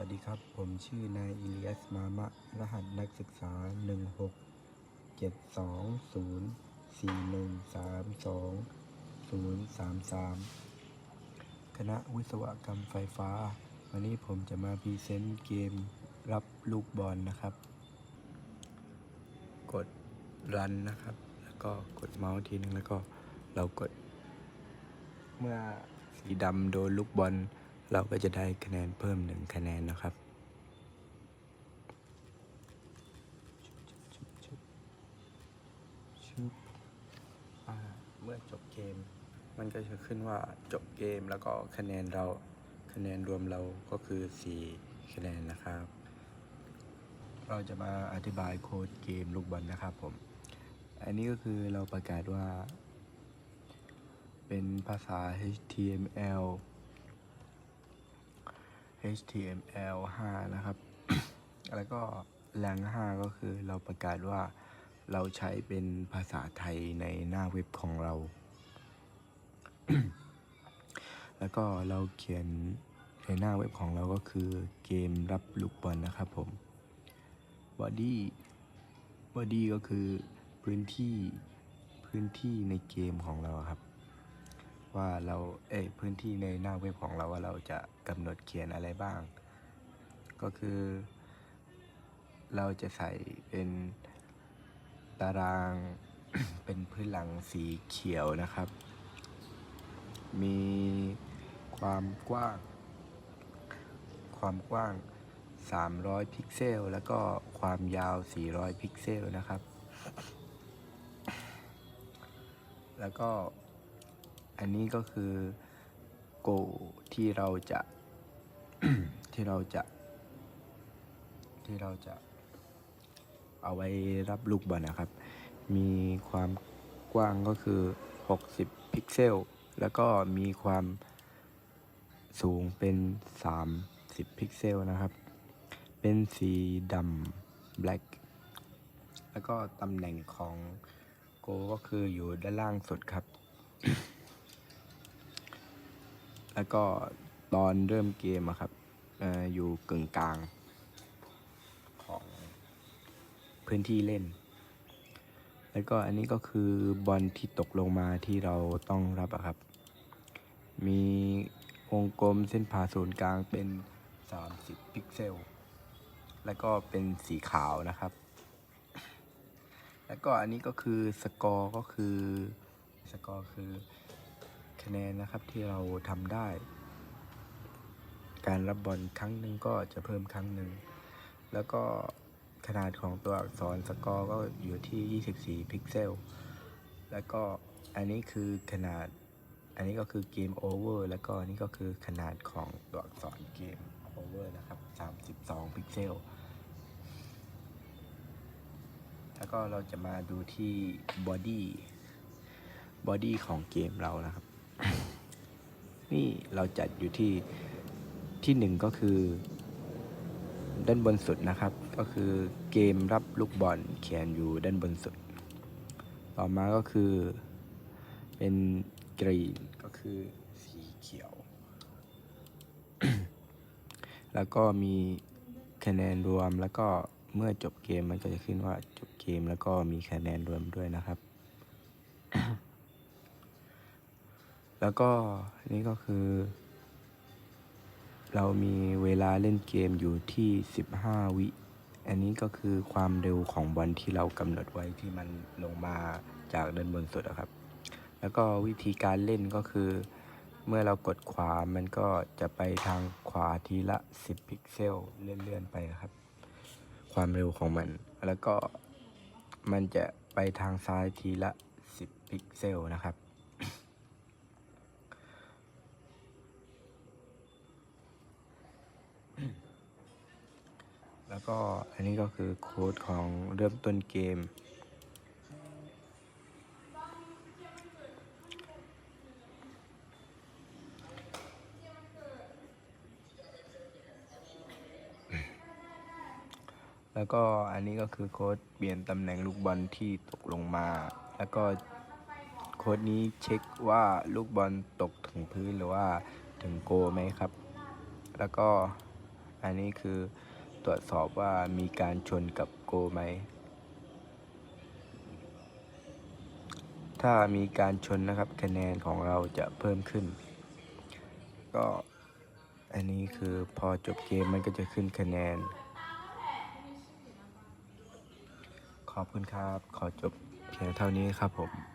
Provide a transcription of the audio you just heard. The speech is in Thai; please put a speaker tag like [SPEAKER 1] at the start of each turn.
[SPEAKER 1] วัสดีครับ ผมชื่อนายอิเลียสมามะ รหัสนักศึกษา 1672041320033 คณะวิศวกรรมไฟฟ้า วันนี้ผมจะมาพรีเซนต์เกมรับลูกบอลนะครับ กดรันนะครับ แล้วก็กดเมาส์ทีนึงแล้วก็เรากด เมื่อสีดำโดนลูกบอล เราก็จะได้คะแนนเพิ่มหนึ่งคะแนนนะครับ เมื่อจบเกม มันก็จะขึ้นว่าจบเกมแล้วก็คะแนนเราคะแนนรวมเราก็คือ 4 คะแนนนะครับ เราจะมาอธิบายโค้ดเกมลูกบอลนะครับผม อันนี้ก็คือเราประกาศว่า เป็นภาษา HTML HTML 5 นะครับ แล้วก็แรง5ก็คือเราประกาศว่าเราใช้เป็นภาษาไทยในหน้าเว็บของเรา แล้วก็เราเขียนในหน้าเว็บของเราก็คือเกมรับลูกบอลนะครับผม body body ก็คือพื้นที่พื้นที่ในเกมของเราครับ ว่าเราเอ้ยพื้นที่ในหน้าเว็บของเราว่าเราจะกำหนดเขียนอะไรบ้าง ก็คือ เราจะใส่เป็นตารางเป็นพื้นหลังสีเขียวนะครับ มีความกว้าง ความกว้าง 300 พิกเซล แล้วก็ความยาว 400 พิกเซลนะครับ แล้วก็ อันนี้ก็คือโกที่เราจะที่เราจะ ที่เราจะ เอาไว้รับลูกบอลนะครับ มีความกว้างก็คือ 60 พิกเซล แล้วก็มีความสูงเป็น 30 พิกเซลนะครับ เป็นสีดำ black แล้วก็ตำแหน่งของโกก็คืออยู่ด้านล่างสุดครับ แล้วก็ตอนเริ่มเกมอะครับอออยู่กึ่งกลางของพื้นที่เล่น แล้วก็อันนี้ก็คือบอลที่ตกลงมาที่เราต้องรับอะครับ มีวงกลมเส้นผ่าศูนย์กลางเป็น 30 พิกเซล แล้วก็เป็นสีขาวนะครับ แล้วก็อันนี้ก็คือสกอร์ก็คือสกอร์คือ คะแนนนะครับที่เราทำได้ การรับบอลครั้งหนึ่งก็จะเพิ่มครั้งหนึ่ง แล้วก็ขนาดของตัวอักษรสกอร์ก็อยู่ที่ 24 พิกเซล แล้วก็อันนี้คือขนาด อันนี้ก็คือเกมโอเวอร์แล้วก็อันนี้ก็คือขนาดของตัวอักษรเกมโอเวอร์นะครับ 32 พิกเซล แล้วก็เราจะมาดูที่บอดี้บอดี้ของเกมเรานะครับ นี่เราจัดอยู่ที่ที่หนึ่งก็คือ ด้านบนสุดนะครับ ก็คือเกมรับลูกบอลเขียนอยู่ด้านบนสุด ต่อมาก็คือ เป็นกรีนก็คือสีเขียว แล้วก็มีคะแนนรวมแล้วก็เมื่อจบเกมมันก็จะขึ้นว่าจบเกมแล้วก็มีคะแนนรวมด้วยนะครับ แล้วก็นี่ก็คือ เรามีเวลาเล่นเกมอยู่ที่ 15 วิ อันนี้ก็คือความเร็วของบอลที่เรากำหนดไว้ที่มันลงมาจากด้านบนสุดอะครับ แล้วก็วิธีการเล่นก็คือ เมื่อเรากดขวา มันก็จะไปทางขวาทีละ 10 พิกเซลเลื่อนๆไปครับ ความเร็วของมัน แล้วก็มันจะไปทางซ้ายทีละ 10 พิกเซลนะครับ แล้ว ก็อันนี้ก็คือโค้ดของเริ่มต้นเกม แล้วก็อันนี้ก็คือโค้ดเปลี่ยนตำแหน่งลูกบอลที่ตกลงมา แล้วก็โค้ดนี้เช็คว่าลูกบอลตกถึงพื้นหรือว่าถึงโกไหมครับ แล้วก็อันนี้คือ ตรวจสอบว่ามีการชนกับโกไหม ถ้ามีการชนนะครับคะแนนของเราจะเพิ่มขึ้น ก็อันนี้คือพอจบเกมมันก็จะขึ้นคะแนน ขอบคุณครับ ขอจบเพียงเท่านี้ครับผม